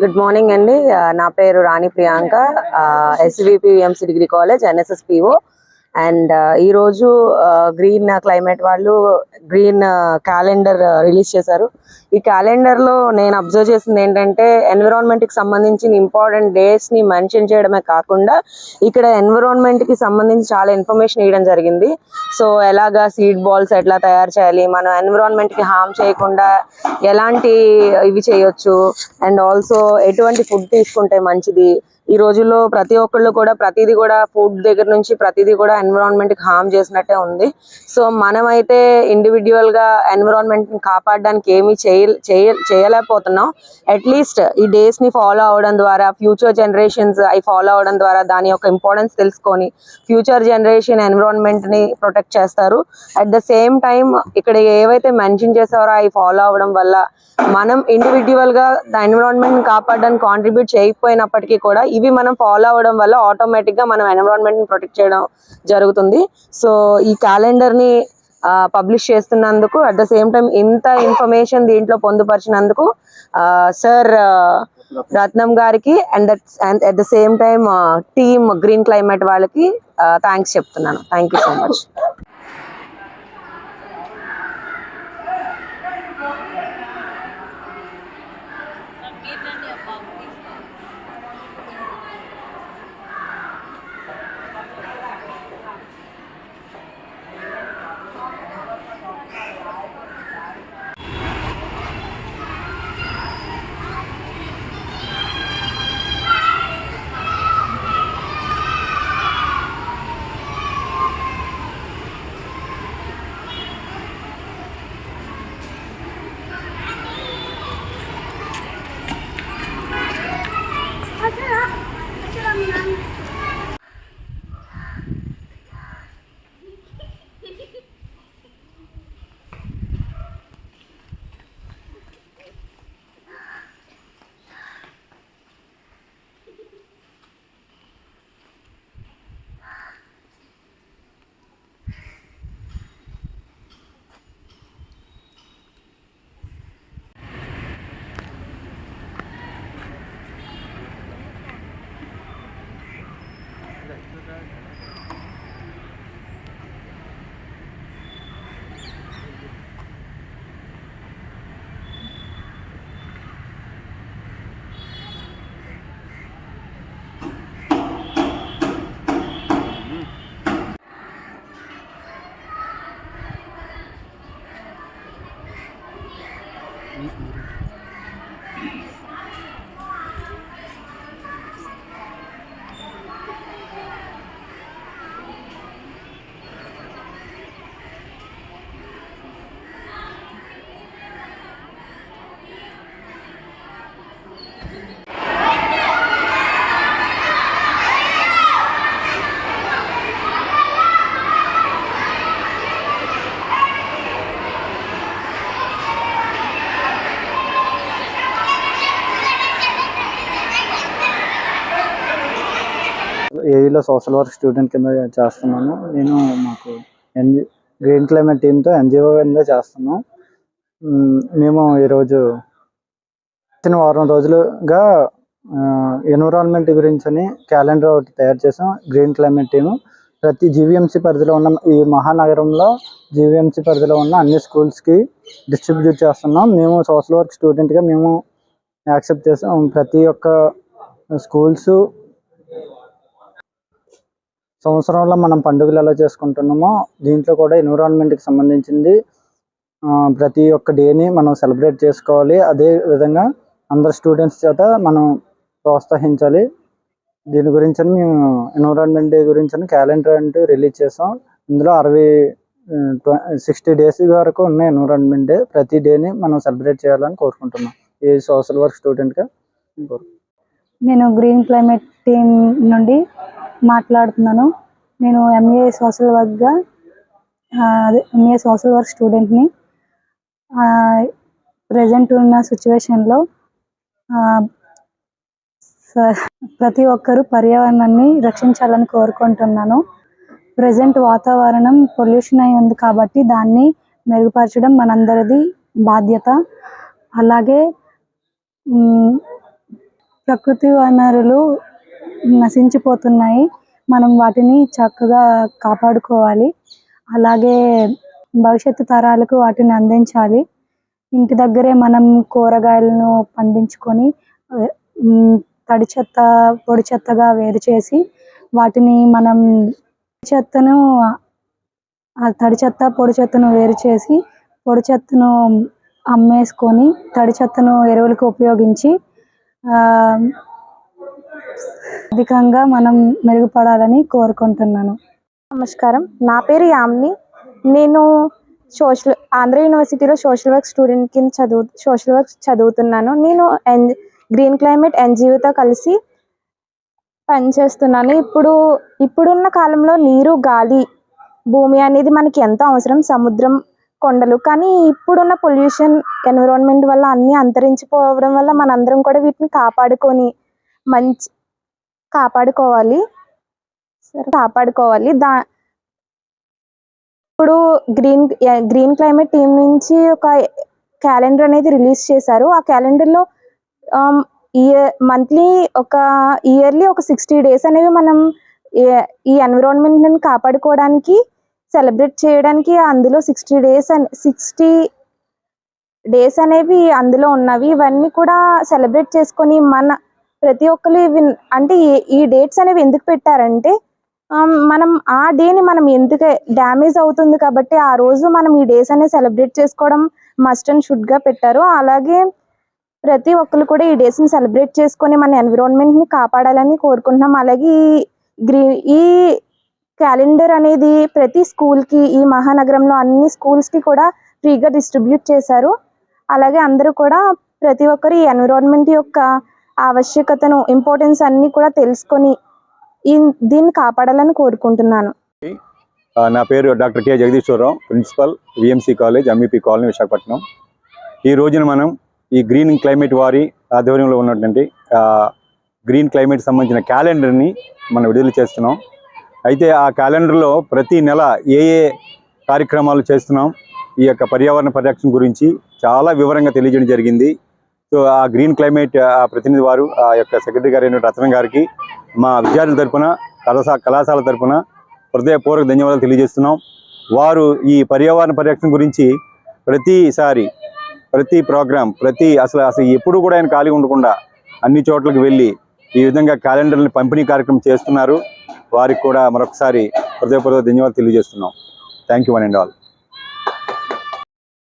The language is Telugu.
గుడ్ మార్నింగ్ అండి. నా పేరు Rani Priyanka. SVP degree college NSS PO and ఈ రోజు గ్రీన్ క్లైమేట్ వాళ్ళు గ్రీన్ క్యాలెండర్ రిలీజ్ చేశారు. ఈ క్యాలెండర్లో నేను అబ్జర్వ్ చేసింది ఏంటంటే ఎన్విరాన్మెంట్కి సంబంధించిన ఇంపార్టెంట్ డేస్ని మెన్షన్ చేయడమే కాకుండా ఇక్కడ ఎన్విరాన్మెంట్కి సంబంధించి చాలా ఇన్ఫర్మేషన్ ఇవ్వడం జరిగింది. సో ఎలాగా సీడ్ బాల్స్ ఎట్లా తయారు చేయాలి మనం ఎన్విరాన్మెంట్కి హామ్ చేయకుండా ఎలాంటి ఇవి చేయొచ్చు అండ్ ఆల్సో ఎటువంటి ఫుడ్ తీసుకుంటే మంచిది ఈ రోజుల్లో ప్రతి ఒక్కళ్ళు కూడా ప్రతిదీ కూడా ఫుడ్ దగ్గర నుంచి ప్రతిదీ కూడా ఎన్విరాన్మెంట్కి హామ్ చేసినట్టే ఉంది. సో మనమైతే ఇండివిజువల్గా ఎన్విరాన్మెంట్ని ఎన్విరాన్మెంట్ని కాపాడడానికి ఏమీ చేయ చేయ- చేయలేకపోతున్నాం. అట్లీస్ట్ ఈ డేస్ని ఫాలో అవడం ద్వారా ఫ్యూచర్ జనరేషన్స్ అవి ఫాలో అవడం ద్వారా దాని యొక్క ఇంపార్టెన్స్ తెలుసుకొని ఫ్యూచర్ జనరేషన్ ఎన్విరాన్మెంట్ని ప్రొటెక్ట్ చేస్తారు. అట్ ద సేమ్ టైం ఇక్కడ ఏవైతే మెన్షన్ చేసారో అవి ఫాలో అవడం వల్ల మనం ఇండివిజువల్గా ఎన్విరాన్మెంట్ని ఎన్విరాన్మెంట్ కాపాడడానికి కాంట్రిబ్యూట్ చేయకపోయినప్పటికీ కూడా ఇవి మనం ఫాలో అవడం వల్ల ఆటోమేటిక్గా మనం ఎన్విరాన్మెంట్ని ప్రొటెక్ట్ చేయడం జరుగుతుంది. సో ఈ క్యాలెండర్ని పబ్లిష్ చేస్తున్నందుకు అట్ ద సేమ్ టైం ఇంత ఇన్ఫర్మేషన్ దీంట్లో పొందుపరిచినందుకు సార్ రత్నం గారికి and and at the same time team green climate వాళ్ళకి థ్యాంక్స్ చెప్తున్నాను. Thank you so much. Okay. ఏఈలో సోషల్ వర్క్ స్టూడెంట్ కింద చేస్తున్నాను. నేను మాకు ఎన్జి గ్రీన్ క్లైమేట్ టీంతో ఎన్జిఓ కింద చేస్తున్నాం. మేము ఈరోజు వచ్చిన వారం రోజులుగా ఎన్విరాన్మెంట్ గురించి అని క్యాలెండర్ ఒకటి తయారు చేసాం. గ్రీన్ క్లైమేట్ టీము ప్రతి జీవీఎంసీ పరిధిలో ఉన్న ఈ మహానగరంలో జీవీఎంసీ పరిధిలో ఉన్న అన్ని స్కూల్స్కి డిస్ట్రిబ్యూట్ చేస్తున్నాం. మేము సోషల్ వర్క్ స్టూడెంట్గా మేము యాక్సెప్ట్ చేసాం. ప్రతి ఒక్క స్కూల్స్ సంవత్సరంలో మనం పండుగలు ఎలా చేసుకుంటున్నామో దీంట్లో కూడా ఎన్విరాన్మెంట్కి సంబంధించింది ప్రతి ఒక్క డేని మనం సెలబ్రేట్ చేసుకోవాలి. అదే విధంగా అందరు స్టూడెంట్స్ చేత మనం ప్రోత్సహించాలి. దీని గురించి అని మేము ఎన్విరాన్మెంట్ డే గురించి అని క్యాలెండర్ అంటూ రిలీజ్ చేసాం. ఇందులో అరవై సిక్స్టీ డేస్ వరకు ఉన్న ఎన్విరాన్మెంట్ డే ప్రతి డేని మనం సెలబ్రేట్ చేయాలని కోరుకుంటున్నాం. ఈ సోషల్ వర్క్ స్టూడెంట్గా నేను గ్రీన్ క్లైమేట్ టీం నుండి మాట్లాడుతున్నాను. నేను ఎంఏ సోషల్ వర్క్గా అదే ఎంఏ సోషల్ వర్క్ స్టూడెంట్ని ప్రజెంట్ ఉన్న సిచ్యువేషన్లో ప్రతి ఒక్కరూ పర్యావరణాన్ని రక్షించాలని కోరుకుంటున్నాను. ప్రజెంట్ వాతావరణం పొల్యూషన్ అయి ఉంది కాబట్టి దాన్ని మెరుగుపరచడం మనందరిది బాధ్యత. అలాగే ప్రకృతి వనరులు నశించిపోతున్నాయి. మనం వాటిని చక్కగా కాపాడుకోవాలి. అలాగే భవిష్యత్తు తరాలకు వాటిని అందించాలి. ఇంటి దగ్గరే మనం కూరగాయలను పండించుకొని తడి చెత్త పొడి చెత్తగా వేరు చేసి వాటిని మనం చెత్తను ఆ తడి చెత్త పొడి చెత్తను వేరు చేసి పొడి చెత్తను అమ్మేసుకొని తడి చెత్తను ఎరువులకు ఉపయోగించి అధికంగా మనం మెరుగుపడాలని కోరుకుంటున్నాను. నమస్కారం. నా పేరు యామిని. నేను సోషల్ ఆంధ్ర యూనివర్సిటీలో సోషల్ వర్క్ స్టూడెంట్ కింద చదువు సోషల్ వర్క్ చదువుతున్నాను. నేను ఎన్ గ్రీన్ క్లైమేట్ ఎన్జిఓతో కలిసి పనిచేస్తున్నాను. ఇప్పుడు ఇప్పుడున్న కాలంలో నీరు గాలి భూమి అనేది మనకి ఎంతో అవసరం. సముద్రం కొండలు. కానీ ఇప్పుడున్న పొల్యూషన్ ఎన్విరాన్మెంట్ వల్ల అన్నీ అంతరించిపోవడం వల్ల మనందరం కూడా వీటిని కాపాడుకొని మంచి కాపాడుకోవాలి. కాపాడుకోవాలి. దా ఇప్పుడు గ్రీన్ గ్రీన్ క్లైమేట్ టీం నుంచి ఒక క్యాలెండర్ అనేది రిలీజ్ చేశారు. ఆ క్యాలెండర్లో ఇయర్ మంత్లీ ఒక ఇయర్లీ ఒక సిక్స్టీ డేస్ అనేవి మనం ఈ ఎన్విరాన్మెంట్ని కాపాడుకోవడానికి సెలబ్రేట్ చేయడానికి అందులో sixty days and sixty days అనేవి అందులో ఉన్నవి. ఇవన్నీ కూడా సెలబ్రేట్ చేసుకొని మన ప్రతి ఒక్కరు ఇవి అంటే ఈ- డేట్స్ అనేవి ఎందుకు పెట్టారంటే మనం ఆ డేని మనం ఎందుకు డ్యామేజ్ అవుతుంది కాబట్టి ఆ రోజు మనం ఈ డేస్ అనేది సెలబ్రేట్ చేసుకోవడం మస్ట్ అండ్ షుడ్గా పెట్టారు. అలాగే ప్రతి ఒక్కరు కూడా ఈ డేస్ని సెలబ్రేట్ చేసుకొని మన ఎన్విరాన్మెంట్ని కాపాడాలని కోరుకుంటున్నాం. అలాగే ఈ గ్రీ ఈ క్యాలెండర్ అనేది ప్రతి స్కూల్కి ఈ మహానగరంలో అన్ని స్కూల్స్కి కూడా ఫ్రీగా డిస్ట్రిబ్యూట్ చేశారు. అలాగే అందరూ కూడా ప్రతి ఒక్కరు ఈ ఎన్విరాన్మెంట్ యొక్క ఆవశ్యకతను ఇంపార్టెన్స్ అన్నీ కూడా తెలుసుకొని ఈ దీన్ని కాపాడాలని కోరుకుంటున్నాను. నా పేరు doctor K Jagadeeswararao principal VMC college MEP colony Visakhapatnam. ఈ రోజున మనం ఈ గ్రీన్ క్లైమేట్ వారి ఆధ్వర్యంలో ఉన్నటువంటి గ్రీన్ క్లైమేట్ సంబంధించిన క్యాలెండర్ని మనం విడుదల చేస్తున్నాం. అయితే ఆ క్యాలెండర్లో ప్రతి నెల ఏ ఏ కార్యక్రమాలు చేస్తున్నాం ఈ యొక్క పర్యావరణ పరిరక్షణ గురించి చాలా వివరంగా తెలియజేయడం జరిగింది. సో ఆ గ్రీన్ క్లైమేట్ ఆ ప్రతినిధి వారు ఆ యొక్క సెక్రటరీ గారు అయిన రత్నం గారికి మా విద్యార్థుల తరపున కళాశా కళాశాల తరపున హృదయపూర్వక ధన్యవాదాలు తెలియజేస్తున్నాం. వారు ఈ పర్యావరణ పరిరక్షణ గురించి ప్రతిసారి ప్రతి ప్రోగ్రాం ప్రతి అసలు అసలు ఎప్పుడు కూడా ఆయన ఖాళీ ఉండకుండా అన్ని చోట్లకు వెళ్ళి ఈ విధంగా క్యాలెండర్ని పంపిణీ కార్యక్రమం చేస్తున్నారు. వారికి కూడా మరొకసారి హృదయపూర్వక ధన్యవాదాలు తెలియజేస్తున్నాం. Thank you one and all